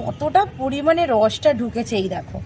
কতটা পরিমাণে রসটা ঢুকেছে এই দেখো।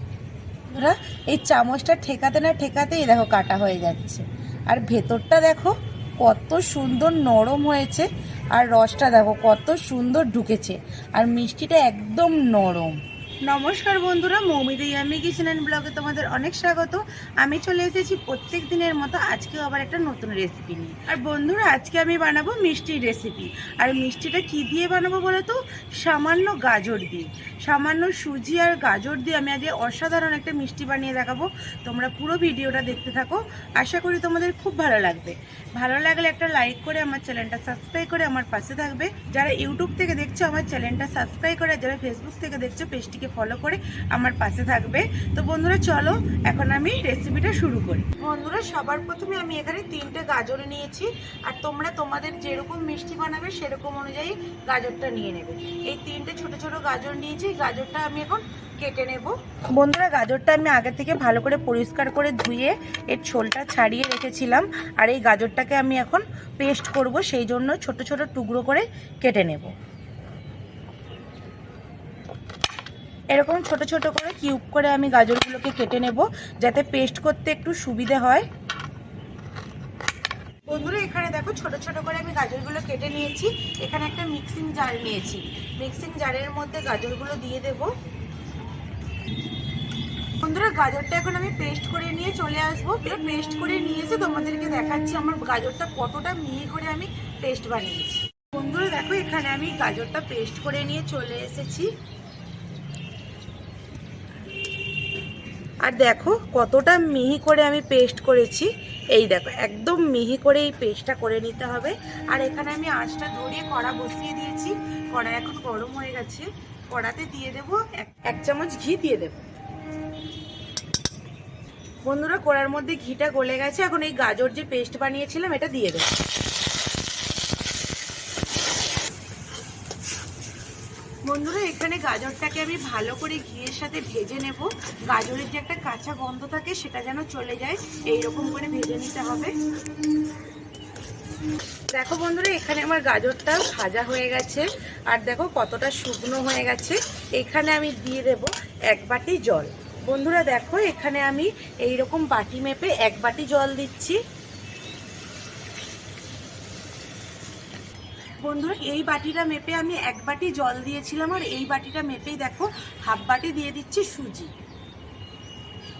ওরা এই চামচটা ঠেকাতে না ঠেকাতে এই দেখো কাটা হয়ে যাচ্ছে। আর ভেতরটা দেখো কত সুন্দর নরম হয়েছে আর রসটা দেখো কত সুন্দর ঢুকেছে। আর মিষ্টিটা একদম নরম। নমস্কার বন্ধুরা মৌমিদি আমি কিচেন অ্যান্ড ব্লগে তোমাদের অনেক স্বাগত। আমি চলে এসেছি প্রত্যেক দিনের মতো আজকেও আবার একটা নতুন রেসিপি নিয়ে। আর বন্ধুরা, আজকে আমি বানাবো মিষ্টির রেসিপি আর মিষ্টিটা কি দিয়ে বানাবো বলো তো? সামান্য গাজর দিয়ে। সামান্য সুজি আর গাজর দিয়ে আমি আজকে অসাধারণ একটা মিষ্টি বানিয়ে দেখাবো। তোমরা পুরো ভিডিওটা দেখতে থাকো। আশা করি তোমাদের খুব ভালো লাগবে। ভালো লাগলে একটা লাইক করে আমার চ্যানেলটা সাবস্ক্রাইব করে আমার পাশে থাকবে। যারা ইউটিউব থেকে দেখছ, আমার চ্যানেলটা সাবস্ক্রাইব করে যারা ফেসবুক থেকে দেখছ, পেজটিকে ফলো করে আমার পাশে থাকবে। তো বন্ধুরা চলো এখন আমি রেসিপিটা শুরু করি। বন্ধুরা সবার প্রথমে আমি এখানে তিনটে গাজর নিয়েছি। আর তোমরা তোমাদের যেরকম মিষ্টি বানাবে সেরকম অনুযায়ী গাজরটা নিয়ে নেবে। এই তিনটে ছোট ছোট গাজর নিয়েছি। গাজরটা আমি এখন কেটে নেব। বন্ধুরা গাজরটা আমি আগে থেকে ভালো করে পরিষ্কার করে ধুয়ে এর ছোলটা ছাড়িয়ে রেখেছিলাম। আর এই গাজরটাকে আমি এখন পেস্ট করব সেই জন্য ছোট ছোট টুকরো করে কেটে নেব। এরকম ছোট ছোট করে কিউব করে আমি গাজরগুলোকে কেটে নেব যাতে পেস্ট করতে একটু সুবিধে হয়। বন্ধুরা, এখানে দেখো ছোট ছোট করে আমি গাজরগুলো কেটে নিয়েছি। এখানে একটা মিক্সিং জার নিয়েছি। মিক্সিং জারের মধ্যে গাজরগুলো দিয়ে দেব। বন্ধুরা, গাজরটা এখন আমি পেস্ট করে নিয়ে চলে আসব। পেস্ট করে নিয়ে এসে তোমাদেরকে দেখাচ্ছি আমার গাজরটা কতটা মিহি করে আমি পেস্ট বানিয়েছি। বন্ধুরা, দেখো এখানে আমি গাজরটা পেস্ট করে নিয়ে চলে এসেছি। আর দেখো কতটা মিহি করে আমি পেস্ট করেছি। এই দেখো, একদম মিহি করে এই পেস্টটা করে নিতে হবে। আর এখানে আমি আঁচটা ধরিয়ে কড়া বসিয়ে দিয়েছি। কড়া এখন গরম হয়ে গেছে। কড়াতে দিয়ে দেব এক চামচ ঘি দিয়ে দেব। বন্ধুরা, কড়ার মধ্যে ঘিটা গলে গেছে। এখন এই গাজর যে পেস্ট বানিয়েছিলাম, এটা দিয়ে দেবো। বন্ধুরা, এখানে গাজরটাকে আমি ভালো করে ঘিয়ের সাথে ভেজে নেব। গাজরের যে একটা কাঁচা গন্ধ থাকে, সেটা যেন চলে যায়। এই রকম করে ভেজে নিতে হবে। দেখো বন্ধুরা, এখানে আমার গাজরটা ভাজা হয়ে গেছে। আর দেখো কতটা শুকনো হয়ে গেছে। এখানে আমি দিয়ে দেব এক বাটি জল। বন্ধুরা, দেখো এখানে আমি এই রকম বাটি মেপে এক বাটি জল দিচ্ছি। বন্ধুরা, এই বাটিটা মেপে আমি এক বাটি জল দিয়েছিলাম, আর এই বাটিটা মেপেই দেখো, হাফ বাটি দিয়ে দিচ্ছি সুজি।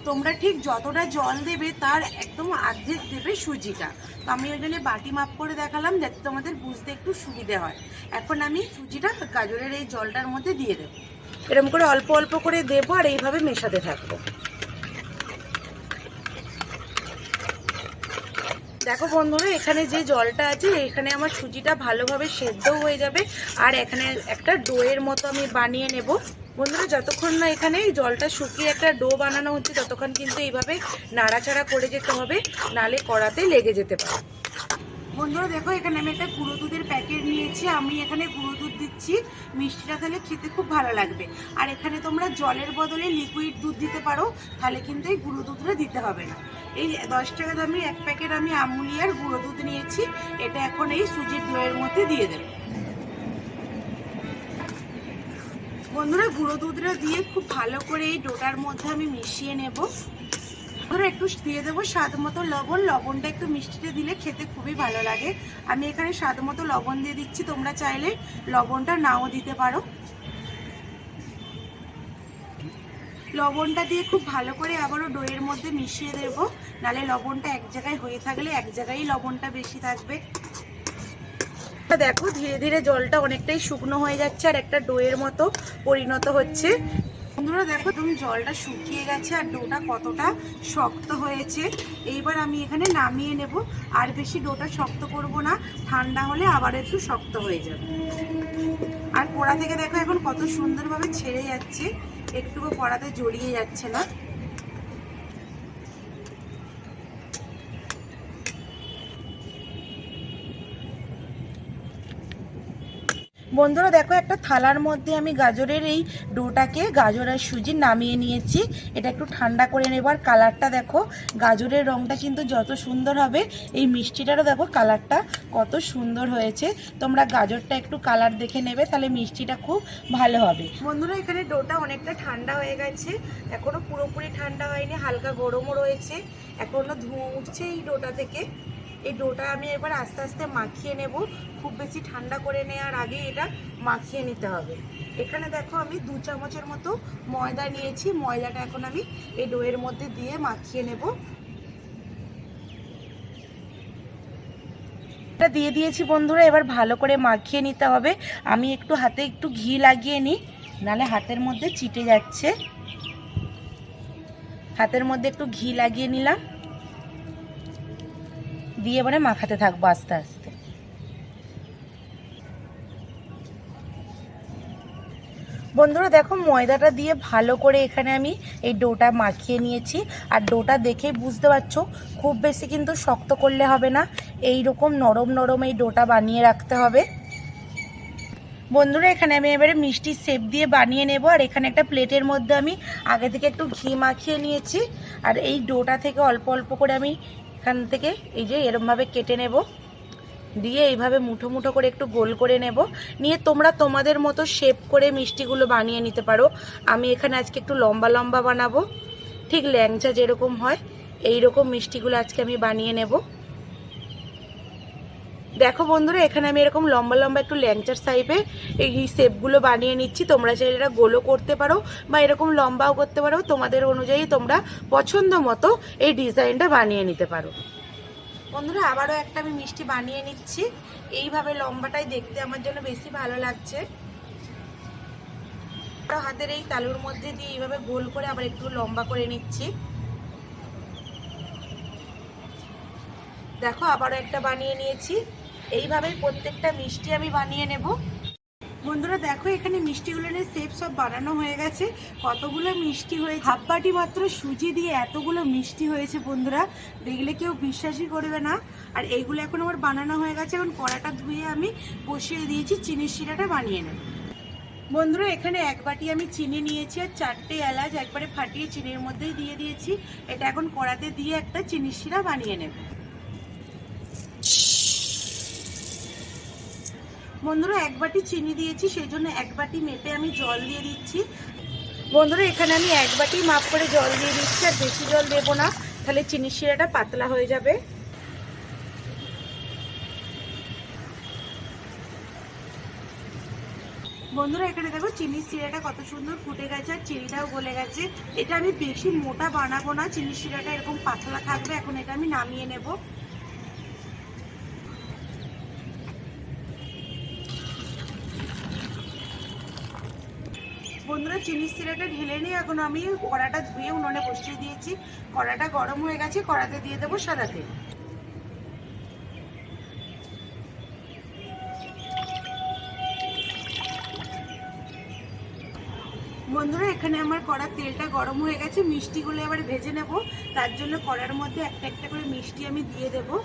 তোমরা ঠিক যতটা জল দেবে, তার একদম অর্ধেক দেবে সুজিটা। তো আমি ওই জন্য বাটি মাপ করে দেখালাম, যাতে তোমাদের বুঝতে একটু সুবিধে হয়। এখন আমি সুজিটা গাজরের এই জলটার মধ্যে দিয়ে দেবো। এরকম করে অল্প অল্প করে দেবো, আর এইভাবে মেশাতে থাকব। দেখো বন্ধুরা, এখানে যে জলটা আছে, এখানে আমার সুজিটা ভালোভাবে সেদ্ধ হয়ে যাবে। আর এখানে একটা ডোয়ের মতো আমি বানিয়ে নেব। বন্ধুরা, যতক্ষণ না এখানে জলটা শুকিয়ে একটা ডো বানানো হচ্ছে, ততক্ষণ কিন্তু এইভাবে নাড়াচাড়া করে যেতে হবে। নালে কড়াতে লেগে যেতে পারে। বন্ধুরা, দেখো, এখানে আমি একটা কুড়ো দুধের প্যাকেট নিয়েছি আমি এখানে গুঁড়ো দুধ দিচ্ছি, মিষ্টিটা তাহলে খেতে খুব ভালো লাগবে। আর এখানে তোমরা জলের বদলে লিকুইড দুধ দিতে পারো, তাহলে কিন্তু এই গুঁড়ো দুধটা দিতে হবে না। এই দশ টাকা দামি এক প্যাকেট আমি আমুলিয়ার গুঁড়ো দুধ নিয়েছি, এটা এখন এই সুজির দইয়ের মধ্যে দিয়ে দেবো। বন্ধুরা, গুঁড়ো দুধটা দিয়ে খুব ভালো করে এই ডোটার মধ্যে আমি মিশিয়ে নেব। ধরো একটু দিয়ে দেবো স্বাদ মতো লবণ। লবণটা একটু মিষ্টিতে দিলে খেতে খুবই ভালো লাগে। আমি এখানে স্বাদ মতো লবণ দিয়ে দিচ্ছি। তোমরা চাইলে লবণটা নাও দিতে পারো। লবণটা দিয়ে খুব ভালো করে আবারও দইয়ের মধ্যে মিশিয়ে দেবো। নালে লবণটা এক জায়গায় হয়ে থাকলে এক জায়গায় লবণটা বেশি থাকবে। দেখো, ধীরে ধীরে জলটা অনেকটাই শুকনো হয়ে যাচ্ছে আর একটা ডোয়ের মতো পরিণত হচ্ছে। বন্ধুরা দেখো, তুমি জলটা শুকিয়ে গেছে আর ডোটা কতটা শক্ত হয়েছে। এইবার আমি এখানে নামিয়ে নেব। আর বেশি ডোটা শক্ত করব না, ঠান্ডা হলে আবার একটু শক্ত হয়ে যাবে। আর পোড়া থেকে দেখো এখন কত সুন্দরভাবে ছেড়ে যাচ্ছে। একটুকু পড়াতে জড়িয়ে যাচ্ছে না। বন্ধুরা, দেখো একটা থালার মধ্যে আমি গাজরের এই ডোটাকে গাজর আর সুজি নামিয়ে নিয়েছি। এটা একটু ঠান্ডা করে নেব। আর কালারটা দেখো, গাজরের রঙটা কিন্তু যত সুন্দর হবে, এই মিষ্টিটারও দেখো কালারটা কত সুন্দর হয়েছে। তোমরা গাজরটা একটু কালার দেখে নেবে, তাহলে মিষ্টিটা খুব ভালো হবে। বন্ধুরা, এখানে ডোটা অনেকটা ঠান্ডা হয়ে গেছে। এখনও পুরোপুরি ঠান্ডা হয়নি, হালকা গরমও রয়েছে। এখনও ধোঁয়া উঠছে এই ডোটা থেকে। এই ডোটা আমি এবার আস্তে আস্তে মাখিয়ে নেব। খুব বেশি ঠান্ডা করে নেওয়ার আগে এটা মাখিয়ে নিতে হবে। এখানে দেখো আমি দু চামচের মতো ময়দা নিয়েছি। ময়দাটা এখন আমি এই ডোয়ের মধ্যে দিয়ে মাখিয়ে নেব। এটা দিয়ে দিয়েছি বন্ধুরা, এবার ভালো করে মাখিয়ে নিতে হবে। আমি একটু হাতে একটু ঘি লাগিয়ে নিই, নালে হাতের মধ্যে চিটে যাচ্ছে। হাতের মধ্যে একটু ঘি লাগিয়ে নিলাম। দিয়ে এবারে মাখাতে থাকব আস্তে আস্তে। বন্ধুরা দেখো, ময়দাটা দিয়ে ভালো করে এখানে আমি এই ডোটা মাখিয়ে নিয়েছি। আর ডোটা দেখেই বুঝতে পারছ, খুব বেশি কিন্তু শক্ত করলে হবে না। এই রকম নরম নরম এই ডোটা বানিয়ে রাখতে হবে। বন্ধুরা, এখানে আমি এবারে মিষ্টির শেপ দিয়ে বানিয়ে নেব। আর এখানে একটা প্লেটের মধ্যে আমি আগে থেকে একটু ঘি মাখিয়ে নিয়েছি। আর এই ডোটা থেকে অল্প অল্প করে আমি এখান থেকে এই যে এরমভাবে কেটে নেব। দিয়ে এইভাবে মুঠো মুঠো করে একটু গোল করে নেব। নিয়ে তোমরা তোমাদের মতো শেপ করে মিষ্টিগুলো বানিয়ে নিতে পারো। আমি এখানে আজকে একটু লম্বা লম্বা বানাবো। ঠিক ল্যাংচা যেরকম হয় এই রকম মিষ্টিগুলো আজকে আমি বানিয়ে নেব। দেখো বন্ধুরা, এখানে আমি এরকম লম্বা লম্বা একটু ল্যাংচার সাইপে এই শেপগুলো বানিয়ে নিচ্ছি। তোমরা চাইলে এটা গোলও করতে পারো বা এরকম লম্বাও করতে পারো। তোমাদের অনুযায়ী তোমরা পছন্দ মতো এই ডিজাইনটা বানিয়ে নিতে পারো। বন্ধুরা, আবারও একটা আমি মিষ্টি বানিয়ে নিচ্ছি। এইভাবে লম্বাটাই দেখতে আমার জন্য বেশি ভালো লাগছে। হাতের এই তালুর মধ্যে দিয়ে এইভাবে গোল করে আবার একটু লম্বা করে নিচ্ছি। দেখো, আবারও একটা বানিয়ে নিয়েছি। এইভাবেই প্রত্যেকটা মিষ্টি আমি বানিয়ে নেব। বন্ধুরা দেখো এখানে মিষ্টিগুলো নিয়ে সেপ সব বানানো হয়ে গেছে। কতগুলো মিষ্টি হয়েছে? হাফ বাটি মাত্র সুজি দিয়ে এতগুলো মিষ্টি হয়েছে বন্ধুরা। দেখলে কেউ বিশ্বাসই করবে না। আর এইগুলো এখন আমার বানানো হয়ে গেছে। এখন কড়াটা ধুয়ে আমি বসিয়ে দিয়েছি চিনির শিরাটা বানিয়ে নেব। বন্ধুরা এখানে এক বাটি আমি চিনি নিয়েছি আর চারটে এলাচ একবারে ফাটিয়ে চিনির মধ্যেই দিয়ে দিয়েছি। এটা এখন কড়াতে দিয়ে একটা চিনির শিরা বানিয়ে নেব। বন্ধুরা, এক বাটি চিনি দিয়েছি, সেই জন্য এক বাটি মেপে আমি জল দিয়ে দিচ্ছি। বন্ধুরা, এখানে আমি এক বাটি মাপ করে জল দিয়ে দিচ্ছি, আর বেশি জল দেবো না। তাহলে চিনির শিরাটা পাতলা হয়ে যাবে। বন্ধুরা, এখানে দেখো, চিনির শিরাটা কত সুন্দর ফুটে গেছে, আর চিনিটাও গলে গেছে। এটা আমি বেশি মোটা বানাবো না, চিনির শিরাটা এরকম পাতলা থাকবে, এখন এটা আমি নামিয়ে নেব। বন্ধুরা চিনি সিরাটা ঢেলে নিয়ে এখন আমি কড়াটা ধুয়ে উনুনে বসিয়ে দিয়েছি। কড়াটা গরম হয়ে গেছে, কড়াতে দিয়ে দেবো সাদা তেল। বন্ধুরা, এখানে আমার কড়ার তেলটা গরম হয়ে গেছে, মিষ্টিগুলো এবার ভেজে নেব। তার জন্য কড়ার মধ্যে একটা একটা করে মিষ্টি আমি দিয়ে দেবো।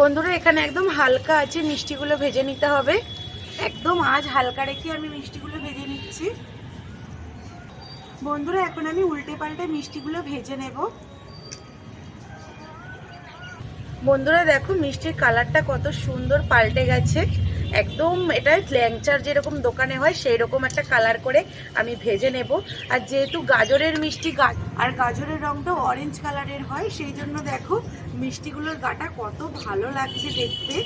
বন্ধুরা, এখানে একদম হালকা আছে, মিষ্টিগুলো ভেজে নিতে হবে। একদম আজ হালকা রেখে আমি মিষ্টিগুলো ভেজে নিচ্ছি। বন্ধুরা, এখন আমি উল্টে পাল্টে মিষ্টিগুলো ভেজে নেব। বন্ধুরা, দেখো মিষ্টির কালারটা কত সুন্দর পাল্টে গেছে। একদম এটা ল্যাংচার যেরকম দোকানে হয় সেই রকম একটা কালার করে আমি ভেজে নেব। আর যেহেতু গাজরের মিষ্টি আর গাজরের রংটা অরেঞ্জ কালারের হয়, সেই জন্য দেখো মিষ্টিগুলোর গাটা কত ভালো লাগছে দেখতে।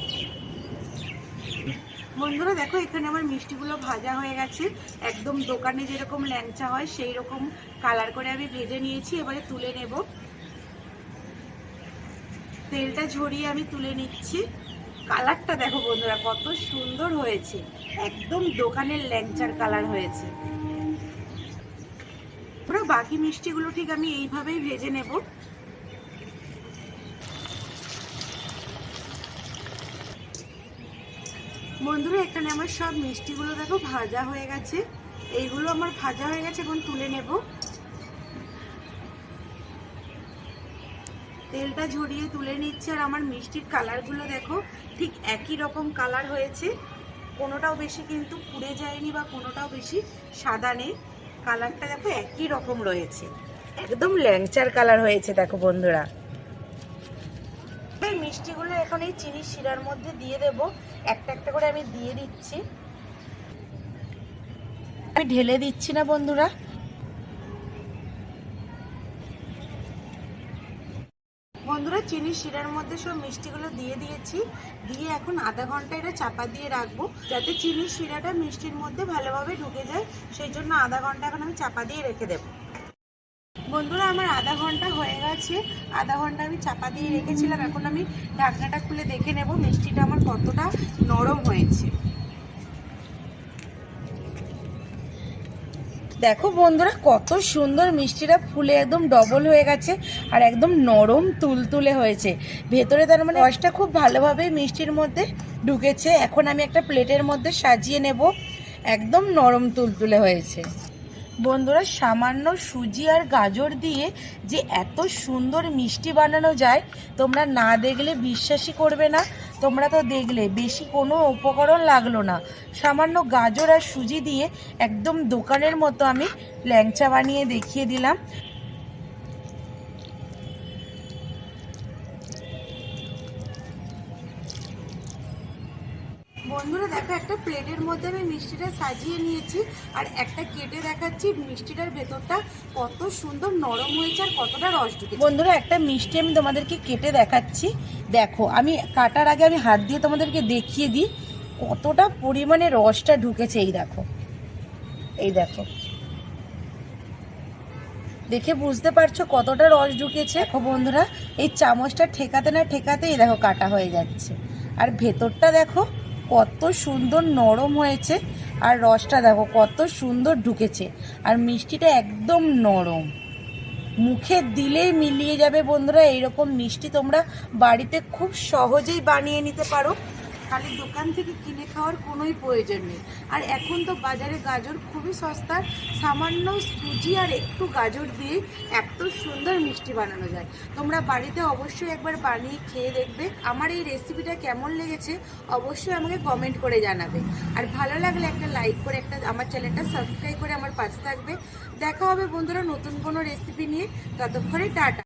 বন্ধুরা, দেখো এখানে আমার মিষ্টিগুলো ভাজা হয়ে গেছে। একদম দোকানে যেরকম ল্যাংচা হয় সেই রকম কালার করে আমি ভেজে নিয়েছি, এবারে তুলে নেব। তেলটা ঝরিয়ে আমি তুলে নিচ্ছি। কালারটা দেখো বন্ধুরা, কত সুন্দর হয়েছে। একদম দোকানের ল্যাংচার কালার হয়েছে। পুরো বাকি মিষ্টিগুলো ঠিক আমি এইভাবেই ভেজে নেব। বন্ধুরা, এখানে আমার সব মিষ্টিগুলো দেখো ভাজা হয়ে গেছে। এইগুলো আমার ভাজা হয়ে গেছে, এখন তুলে নেব। তেলটা ঝরিয়ে তুলে নিচ্ছে আর আমার মিষ্টির কালারগুলো দেখো, ঠিক একই রকম কালার হয়েছে। কোনোটাও বেশি কিন্তু পুড়ে যায়নি বা কোনোটাও বেশি সাদা নেই। কালারটা দেখো একই রকম রয়েছে। একদম ল্যাংচার কালার হয়েছে, দেখো বন্ধুরা। এই মিষ্টিগুলো এখন এই চিনির শিরার মধ্যে দিয়ে দেব। একটা একটা করে আমি দিয়ে দিচ্ছি। আমি ঢেলে দিচ্ছি না, বন্ধুরা। বন্ধুরা চিনির শিরার মধ্যে সব মিষ্টিগুলো দিয়ে দিয়েছি। দিয়ে এখন আধা ঘণ্টা এটা চাপা দিয়ে রাখব, যাতে চিনির শিরাটা মিষ্টির মধ্যে ভালোভাবে ঢুকে যায়। সেই জন্য আধা ঘণ্টা এখন আমি চাপা দিয়ে রেখে দেবো। বন্ধুরা, আমার আধা ঘণ্টা হয়ে গেছে। আধা ঘণ্টা আমি চাপা দিয়ে রেখেছিলাম। এখন আমি ঢাকনাটা খুলে দেখে নেব মিষ্টিটা আমার কতটা নরম হয়েছে। দেখো বন্ধুরা, কত সুন্দর মিষ্টিটা ফুলে একদম ডবল হয়ে গেছে আর একদম নরম তুলতুলে হয়েছে। ভেতরে তার মানে রসটা খুব ভালোভাবে মিষ্টির মধ্যে ঢুকেছে। এখন আমি একটা প্লেটের মধ্যে সাজিয়ে নেব। একদম নরম তুলতুলে হয়েছে। বন্ধুরা, সামান্য সুজি আর গাজর দিয়ে যে এত সুন্দর মিষ্টি বানানো যায়, তোমরা না দেখলে বিশ্বাসই করবে না। তোমরা তো দেখলে, বেশি কোনো উপকরণ লাগল না। সামান্য গাজর আর সুজি দিয়ে একদম দোকানের মতো আমি ল্যাংচা বানিয়ে দেখিয়ে দিলাম। বন্ধুরা, দেখো, একটা প্লেটের মধ্যে আমি মিষ্টিটা সাজিয়ে নিয়েছি, আর একটা কেটে দেখাচ্ছি মিষ্টিটার ভেতরটা কত সুন্দর নরম হয়েছে আর কতটা রস ঢুকে বন্ধুরা, একটা মিষ্টি আমি তোমাদেরকে কেটে দেখাচ্ছি। দেখো, আমি কাটার আগে আমি হাত দিয়ে তোমাদেরকে দেখিয়ে দিই কতটা পরিমাণে রসটা ঢুকেছে, এই দেখো এই দেখো। দেখে বুঝতে পারছ কতটা রস ঢুকেছে? দেখো বন্ধুরা, এই চামচটা ঠেকাতে না ঠেকাতেই দেখো কাটা হয়ে যাচ্ছে। আর ভেতরটা দেখো কত সুন্দর নরম হয়েছে। আর রসটা দেখো, কত সুন্দর ঢুকেছে। আর মিষ্টিটা একদম নরম। মুখে দিলেই মিলিয়ে যাবে বন্ধুরা, এইরকম মিষ্টি তোমরা বাড়িতে খুব সহজেই বানিয়ে নিতে পারো। খালি দোকান থেকে কিনে খাওয়ার কোনোই প্রয়োজন নেই। আর এখন তো বাজারে গাজর খুবই সস্তা সামান্য সুজি আর একটু গাজর দিয়ে এত সুন্দর মিষ্টি বানানো যায়। তোমরা বাড়িতে অবশ্যই একবার বানিয়ে খেয়ে দেখবে। আমার এই রেসিপিটা কেমন লেগেছে অবশ্যই আমাকে কমেন্ট করে জানাবে। আর ভালো লাগলে একটা লাইক করে একটা আমার চ্যানেলটা সাবস্ক্রাইব করে আমার পাশে থাকবে। দেখা হবে বন্ধুরা নতুন কোনো রেসিপি নিয়ে। ততক্ষণে টাটা।